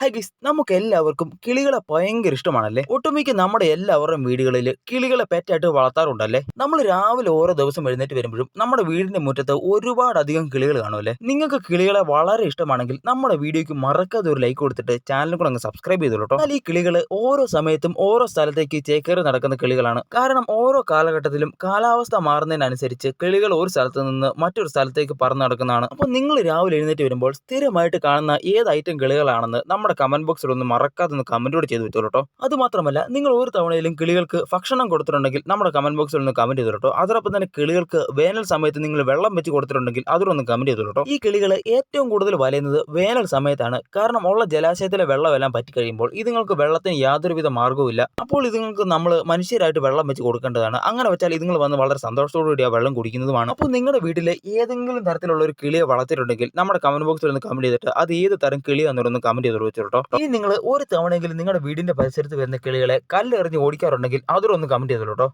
Hi guys നമുക്ക് എല്ലാവർക്കും കിളികളെ ഭയങ്കര ഇഷ്ടമാണല്ലേ? ഒട്ടുമിക്ക നമ്മുടെ എല്ലാവരുടെയും വീടുകളിൽ കിളികളെ പെറ്റായിട്ട് വളർത്താറുണ്ടല്ലേ? നമ്മൾ രാവിലെ ഓരോ ദിവസം എഴുന്നേറ്റ് വരുമ്പോഴും നമ്മുടെ വീടിന്റെ മുറ്റത്ത് ഒരുപാട് അധികം കിളികൾ കാണുമല്ലേ? നിങ്ങൾക്ക് കിളികളെ വളരെ ഇഷ്ടമാണെങ്കിൽ നമ്മുടെ വീഡിയോയ്ക്ക് മറക്കാതെ ഒരു ലൈക്ക് കൊടുത്തിട്ട് ചാനലും കൂടെ അങ്ങ് സബ്സ്ക്രൈബ് ചെയ്തോളൂ എന്നാൽ ഈ കിളികൾ ഓരോ സമയത്തും ഓരോ സ്ഥലത്തേക്ക് ചേക്കേറി നടക്കുന്ന കിളികളാണ്. കാരണം ഓരോ കാലഘട്ടത്തിലും കാലാവസ്ഥ മാറുന്നതിനനുസരിച്ച് കിളികൾ ഒരു സ്ഥലത്ത് നിന്ന് മറ്റൊരു സ്ഥലത്തേക്ക് പറന്ന് നടക്കുന്നതാണ്. അപ്പോൾ നിങ്ങൾ രാവിലെ എഴുന്നേറ്റ് വരുമ്പോൾ സ്ഥിരമായിട്ട് കാണുന്ന ഏത് ഐറ്റം കിളികളാണെന്ന് നമ്മുടെ കമന്റ് ബോക്സിൽ ഒന്ന് മറക്കാതെ ഒന്ന് കമന്റ് കൂടെ ചെയ്ത് കേട്ടോ അത് മാത്രമല്ല നിങ്ങൾ ഒരു തവണയിലും കിളികൾക്ക് ഭക്ഷണം കൊടുത്തിട്ടുണ്ടെങ്കിൽ നമ്മുടെ കമന്റ് ബോക്സിൽ ഒന്ന് കമന്റ് ചെയ്തോളൂ കേട്ടോ അതോടൊപ്പം തന്നെ കിളികൾക്ക് വേനൽ സമയത്ത് നിങ്ങൾ വെള്ളം വെച്ച് കൊടുത്തിട്ടുണ്ടെങ്കിൽ അതിലൊന്ന് കമന്റ് കേട്ടോ ഈ കിളികൾ ഏറ്റവും കൂടുതൽ വലയുന്നത് വേനൽ സമയത്താണ്. കാരണം ഉള്ള ജലാശയത്തിലെ വെള്ളമെല്ലാം പറ്റി കഴിയുമ്പോൾ ഇതുങ്ങൾക്ക് വെള്ളത്തിന് യാതൊരുവിധ മാർഗവും അപ്പോൾ ഇതുങ്ങൾക്ക് നമ്മൾ മനുഷ്യരായിട്ട് വെള്ളം വെച്ച് കൊടുക്കേണ്ടതാണ്. അങ്ങനെ വെച്ചാൽ ഇതുങ്ങൾ വന്ന് വളരെ സന്തോഷത്തോടു കൂടി ആ വെള്ളം കുടിക്കുന്നതുമാണ്. അപ്പോൾ നിങ്ങളുടെ വീട്ടിലെ ഏതെങ്കിലും തരത്തിലുള്ള ഒരു കിളിയെ വളർത്തിയിട്ടുണ്ടെങ്കിൽ നമ്മുടെ കമന്റ് ബോക്സിൽ ഒന്ന് കമന്റ് ചെയ്തിട്ട് അത് ഏത് തരം കിളിയാണെന്നൊന്ന് കമന്റ് ചെയ്ത് കേട്ടോ. ഇനി നിങ്ങൾ ഒരു തവണയെങ്കിലും നിങ്ങളുടെ വീടിന്റെ പരിസരത്ത് വരുന്ന കിളികളെ കല്ലെറിഞ്ഞ് ഓടിക്കാറുണ്ടെങ്കിൽ അതിലൊന്ന് കമന്റ് ചെയ്തോളൂ കേട്ടോ.